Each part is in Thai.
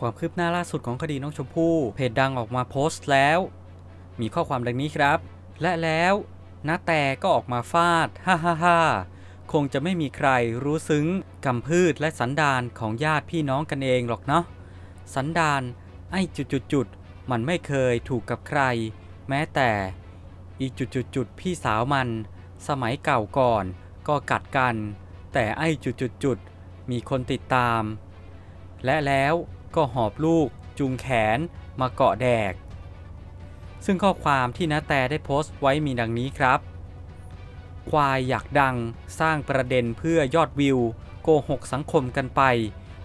ความคืบหน้าล่าสุดของคดีน้องชมพู่ เพจดังออกมาโพสต์แล้ว มีข้อความดังนี้ครับ และแล้วนาแต่ก็ออกมาฟาด ฮ่าฮ่าฮ่าคงจะไม่มีใครรู้ซึ้งกำพืชและสันดานของญาติพี่น้องกันเองหรอกเนาะ สันดานไอ้จุดจุดจุดมันไม่เคยถูกกับใคร แม้แต่ อีจุดจุดจุดพี่สาวมัน สมัยเก่าก่อนก็กัดกัน แต่ไอ้จุดจุดจุดมีคนติดตาม และแล้ว ก็หอบลูกจูงแขนมาเกาะแดก ซึ่งข้อความที่นาแต่ได้โพสต์ไว้มีดังนี้ครับ ควายอยากดังสร้างประเด็นเพื่อยอดวิว โกหกสังคมกันไป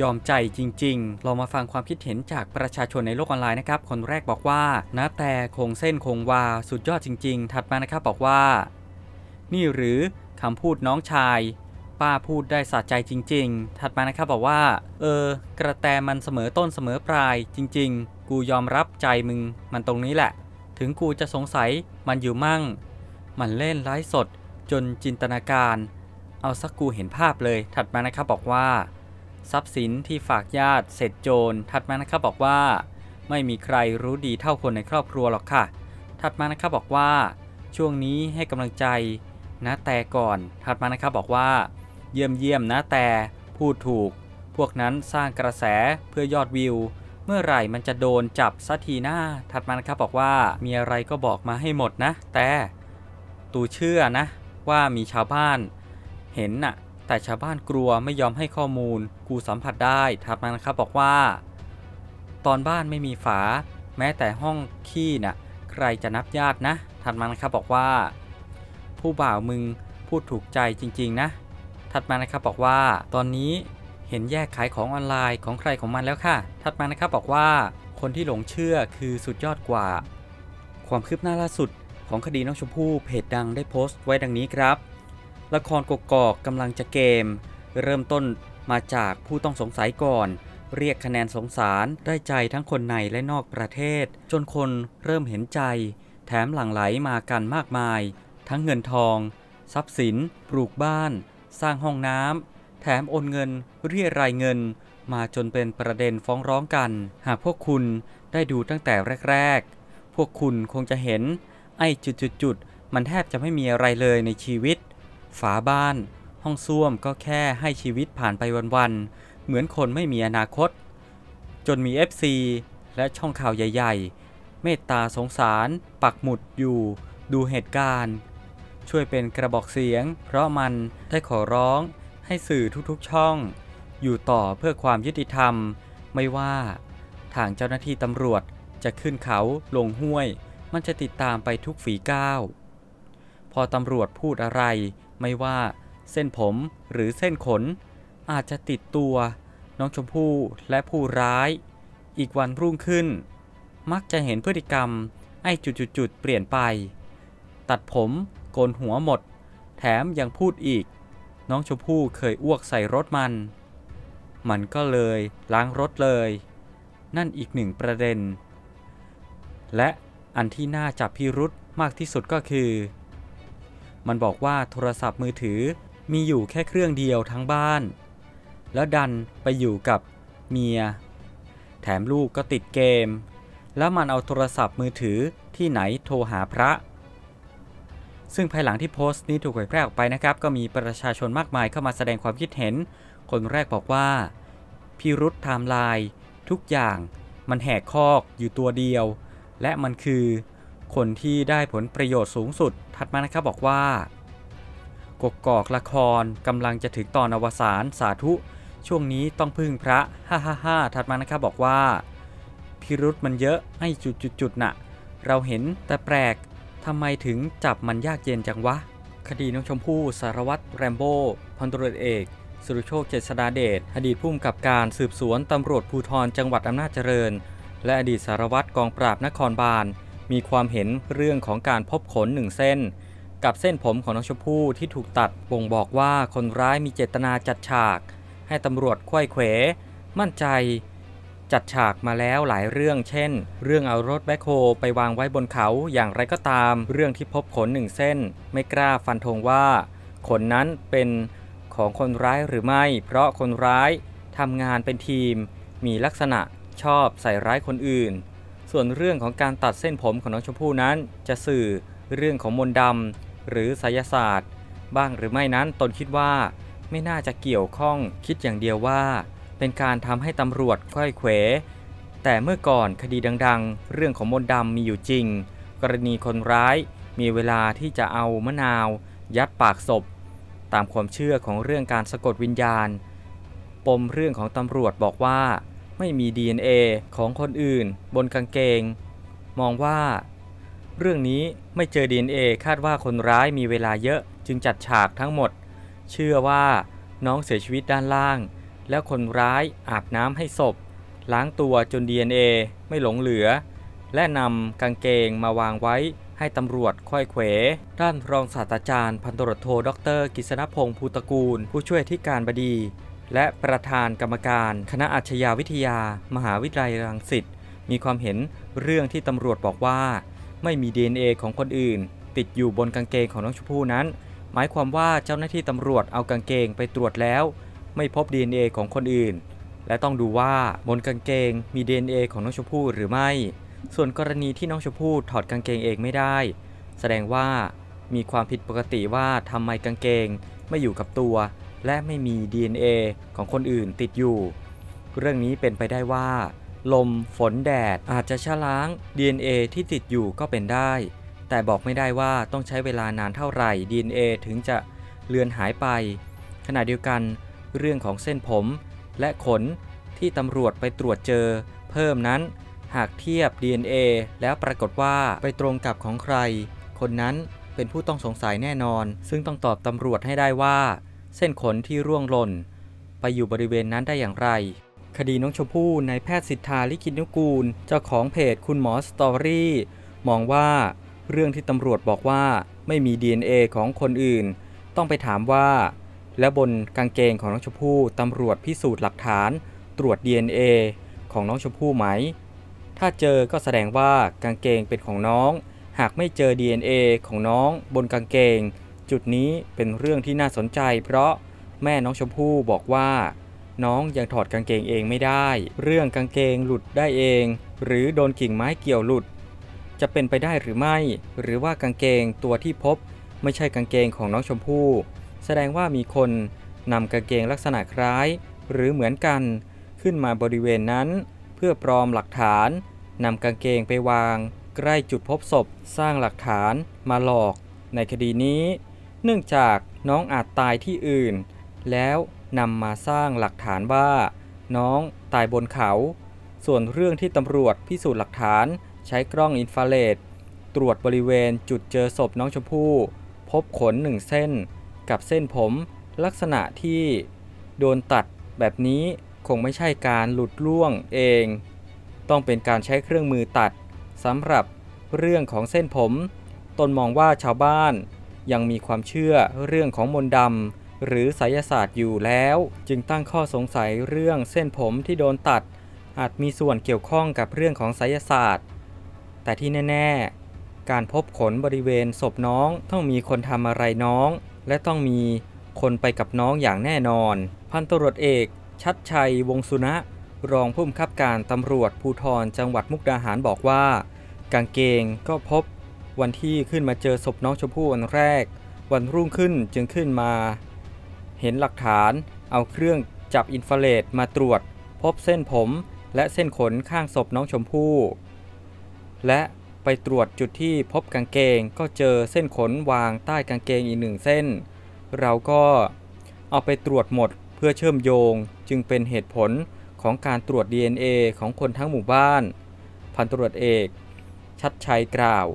ยอมใจจริงๆ เรามาฟังความคิดเห็นจากประชาชนในโลกออนไลน์นะครับ คนแรกบอกว่านาแต่คงเส้นคงวาสุดยอดจริง ๆ ถัดมานะครับบอกว่า นี่หรือคำพูดน้องชาย ป้าพูดได้สะใจจริง ๆ ถัดมานะครับบอกว่า เออ กระแตมันเสมอต้นเสมอปลายจริง ๆ กูยอมรับใจมึง มันตรงนี้แหละ ถึงกูจะสงสัยมันอยู่มั่ง มันเล่นไลฟ์สด จนจินตนาการ เอาสักกูเห็นภาพเลย ถัดมานะครับบอกว่า ทรัพย์สินที่ฝากญาติเสร็จโจร ถัดมานะครับบอกว่า ไม่มีใครรู้ดีเท่าคนในครอบครัวหรอกค่ะ ถัดมานะครับบอกว่า ช่วงนี้ให้กำลังใจนะแต่ก่อน ถัดมานะครับบอกว่า เยี่ยมเยี่ยมนะแต่พูดถูก พวกนั้นสร้างกระแสเพื่อยอดวิว เมื่อไหร่มันจะโดนจับสักทีหน้า ถัดมานะครับบอกว่ามีอะไรก็บอกมาให้หมดนะ แต่ตูเชื่อนะ ว่ามีชาวบ้าน เห็นน่ะ แต่ชาวบ้านกลัวไม่ยอมให้ข้อมูล กูสัมผัสได้ ถัดมานะครับบอกว่า ตอนบ้านไม่มีฝา แม้แต่ห้องขี้น่ะ ใครจะนับญาตินะ ถัดมานะครับบอกว่า ผู้บ่าวมึงพูดถูกใจจริง ๆ นะ ถัดมานะครับบอกว่า ตอนนี้เห็นแยกขายของออนไลน์ของใครของมันแล้วค่ะ ถัดมานะครับบอกว่าคนที่หลงเชื่อคือสุดยอดกว่า ความคืบหน้าล่าสุดของคดีน้องชมพู่เพจดังได้โพสต์ไว้ดังนี้ครับ ละครกกอกกำลังจะเกม เริ่มต้นมาจากผู้ต้องสงสัยก่อน เรียกคะแนนสงสารได้ใจทั้งคนในและนอกประเทศ จนคนเริ่มเห็นใจ แถมหลั่งไหลมากันมากมาย ทั้งเงินทอง ทรัพย์สิน ปลูกบ้าน สร้างห้องน้ำแถมโอนเงินเรียรายเงิน มาจนเป็นประเด็นฟ้องร้องกัน หากพวกคุณได้ดูตั้งแต่แรก ๆ พวกคุณคงจะเห็น ไอ้จุดๆๆมันแทบจะไม่มีอะไรเลยในชีวิต ฝาบ้าน ห้องส้วมก็แค่ให้ชีวิตผ่านไปวันๆเหมือนคนไม่มีอนาคต จนมี FC และช่องข่าวใหญ่ ๆ เมตตาสงสาร ปักหมุดอยู่ ดูเหตุการณ์ ช่วยเป็นกระบอกเสียง เพราะมันได้ขอร้องให้สื่อทุกๆช่อง อยู่ต่อเพื่อความยุติธรรม ไม่ว่า ทางเจ้าหน้าที่ตำรวจจะขึ้นเขาลงห้วย มันจะติดตามไปทุกฝีก้าว พอตำรวจพูดอะไร ไม่ว่าเส้นผมหรือเส้นขน อาจจะติดตัว น้องชมพู่และผู้ร้าย อีกวันรุ่งขึ้น มักจะเห็นพฤติกรรมไอ้จุดๆเปลี่ยนไป ตัดผม กนหัวหมด แถมยังพูดอีก น้องชมพู่เคยอ้วกใส่รถมัน มันก็เลยล้างรถเลย นั่นอีกหนึ่งประเด็น และอันที่น่าจับพิรุษมากที่สุดก็คือ มันบอกว่าโทรศัพท์มือถือมีอยู่แค่เครื่องเดียวทั้งบ้าน แล้วดันไปอยู่กับเมีย แถมลูกก็ติดเกม แล้วมันเอาโทรศัพท์มือถือที่ไหนโทรหาพระ ซึ่งภายหลังที่โพสต์นี้ถูกเผยแพร่ออกไปนะครับ ก็มีประชาชนมากมายเข้ามาแสดงความคิดเห็น คนแรกบอกว่าพิรุษไทม์ไลน์ทุกอย่างมันแหกคอกอยู่ตัวเดียว และมันคือคนที่ได้ผลประโยชน์สูงสุดถัดมานะครับบอกว่ากกอกละครกำลังจะถึงตอนอวสานสาธุ ช่วงนี้ต้องพึ่งพระฮ่าฮ่าฮ่าถัดมานะครับบอกว่า พิรุษมันเยอะให้จุดๆๆน่ะ เราเห็นแต่แปลก ทำไมถึงจับมันยากเย็นจังวะ คดีน้องชมพู่สารวัตรแรมโบ้พันตำรวจเอก สุรโชคเจษดาเดชอดีตผู้กำกับการสืบสวนตำรวจภูธรจังหวัดอำนาจเจริญ และอดีตสารวัตรกองปราบนครบาล มีความเห็นเรื่องของการพบขนหนึ่งเส้น กับเส้นผมของน้องชมพู่ที่ถูกตัดบ่งบอกว่าคนร้ายมีเจตนาจัดฉาก ให้ตำรวจควยเขวมั่นใจ จัดฉากมาแล้วหลายเรื่อง เช่น เรื่องเอารถแบคโฮไปวางไว้บนเขาอย่างไรก็ตาม เรื่องที่พบขนหนึ่งเส้น ไม่กล้าฟันธงว่า ขนนั้นเป็นของคนร้ายหรือไม่ เพราะคนร้ายทำงานเป็นทีม มีลักษณะชอบใส่ร้ายคนอื่น ส่วนเรื่องของการตัดเส้นผมของน้องชมพู่นั้น จะสื่อเรื่องของมนต์ดำหรือไสยศาสตร์ บ้างหรือไม่นั้นตนคิดว่าไม่น่าจะเกี่ยวข้องคิดอย่างเดียวว่า เป็นการทำให้ตำรวจค่อยเขว แต่เมื่อก่อนคดีดังๆ เรื่องของมนต์ดำมีอยู่จริง กรณีคนร้ายมีเวลาที่จะเอามะนาว ยัดปากศพ ตามความเชื่อของเรื่องการสะกดวิญญาณ ปมเรื่องของตำรวจบอกว่า ไม่มี DNA ของคนอื่น บนกางเกง มองว่า เรื่องนี้ไม่เจอ DNA คาดว่าคนร้ายมีเวลาเยอะจึงจัดฉากทั้งหมด เชื่อว่าน้องเสียชีวิตด้านล่าง แล้วคนร้ายอาบน้ำให้ศพ ล้างตัวจน DNA ไม่หลงเหลือ และนำกางเกงมาวางไว้ให้ตำรวจค่อยเขว ด้านรองศาสตราจารย์พันตรวจโทดรกิษณพงศ์ภูตกูล ผู้ช่วยที่การบดี และประธานกรรมการคณะอาชญาวิทยา มหาวิทยาลัยรังสิตมีความเห็นเรื่องที่ตำรวจบอกว่า ไม่มี DNA ของคนอื่น ติดอยู่บนกางเกงของน้องชมพู่นั้น หมายความว่าเจ้าหน้าที่ตำรวจเอากางเกงไปตรวจแล้ว ไม่พบ DNA ของคนอื่น และต้องดูว่าบนกางเกงมี DNA ของน้องชมพู่หรือไม่ ส่วนกรณีที่น้องชมพู่ถอดกางเกงเองไม่ได้ แสดงว่ามีความผิดปกติว่าทำไมกางเกงไม่อยู่กับตัว และไม่มี DNA ของคนอื่นติดอยู่ เรื่องนี้เป็นไปได้ว่า ลมฝนแดดอาจจะชะล้าง DNA ที่ติดอยู่ก็เป็นได้ แต่บอกไม่ได้ว่าต้องใช้เวลานานเท่าไหร่ DNA ถึงจะเลือนหายไป ขณะเดียวกัน เรื่องของเส้นผม และขนที่ตำรวจไปตรวจเจอ เพิ่มนั้น หากเทียบ DNA แล้วปรากฏว่าไปตรงกับของใคร คนนั้นเป็นผู้ต้องสงสัยแน่นอน ซึ่งต้องตอบตำรวจให้ได้ว่า เส้นขนที่ร่วงหล่น ไปอยู่บริเวณนั้นได้อย่างไร คดีน้องชมพู่นายแพทย์สิทธาลิขิตนุกูล เจ้าของเพจคุณหมอสตอรี่มองว่าเรื่องที่ตำรวจบอกว่าไม่มี DNA ของคนอื่น ต้องไปถามว่า แล้วบนกางเกงของน้องชมพู่ตำรวจพิสูจน์หลักฐาน ตรวจ DNA ของน้องชมพู่ไหม ถ้าเจอก็แสดงว่ากางเกงเป็นของน้อง หากไม่เจอ DNA ของน้องบนกางเกง จุดนี้เป็นเรื่องที่น่าสนใจ เพราะแม่น้องชมพู่บอกว่า น้องยังถอดกางเกงเองไม่ได้ เรื่องกางเกงหลุดได้เอง หรือโดนกิ่งไม้เกี่ยวหลุด จะเป็นไปได้หรือไม่ หรือว่ากางเกงตัวที่พบ ไม่ใช่กางเกงของน้องชมพู่ แสดงว่ามีคนนำกางเกงลักษณะคล้าย หรือเหมือนกันขึ้นมาบริเวณนั้น เพื่อปลอมหลักฐานนำกางเกงไปวาง ใกล้จุดพบศพสร้างหลักฐานมาหลอก ในคดีนี้ เนื่องจากน้องอาจตายที่อื่น แล้วนำมาสร้างหลักฐานว่า น้องตายบนเขา ส่วนเรื่องที่ตำรวจพิสูจน์หลักฐานใช้กล้องอินฟราเรดตรวจบริเวณจุดเจอศพน้องชมพู่ พบขนหนึ่งเส้น กับเส้นผมลักษณะที่โดนตัดแบบนี้คงไม่ใช่การหลุดล่วงเอง ต้องเป็นการใช้เครื่องมือตัดสำหรับเรื่องของเส้นผม ตนมองว่าชาวบ้านยังมีความเชื่อเรื่องของมนต์ดำหรือไสยศาสตร์อยู่แล้ว จึงตั้งข้อสงสัยเรื่องเส้นผมที่โดนตัด อาจมีส่วนเกี่ยวข้องกับเรื่องของไสยศาสตร์ แต่ที่แน่ ๆ การพบขนบริเวณศพน้องต้องมีคนทำอะไรน้อง และต้องมีคนไปกับน้องอย่างแน่นอน พันตำรวจเอก ชัดชัยวงสุนะ รองผู้บังคับการตำรวจภูธรจังหวัดมุกดาหารบอกว่า กางเกงก็พบวันที่ขึ้นมาเจอศพน้องชมพู่วันแรก วันรุ่งขึ้นจึงขึ้นมา เห็นหลักฐานเอาเครื่องจับอินฟราเรดมาตรวจ พบเส้นผมและเส้นขนข้างศพน้องชมพู่ และ ไปตรวจจุดที่พบกางเกง ก็เจอเส้นขนวางใต้กางเกงอีกหนึ่งเส้น เราก็เอาไปตรวจหมดเพื่อเชื่อมโยงจึงเป็นเหตุผลของการตรวจ DNA ของคนทั้งหมู่บ้าน พันตรวจเอก ชัดชัยกล่าว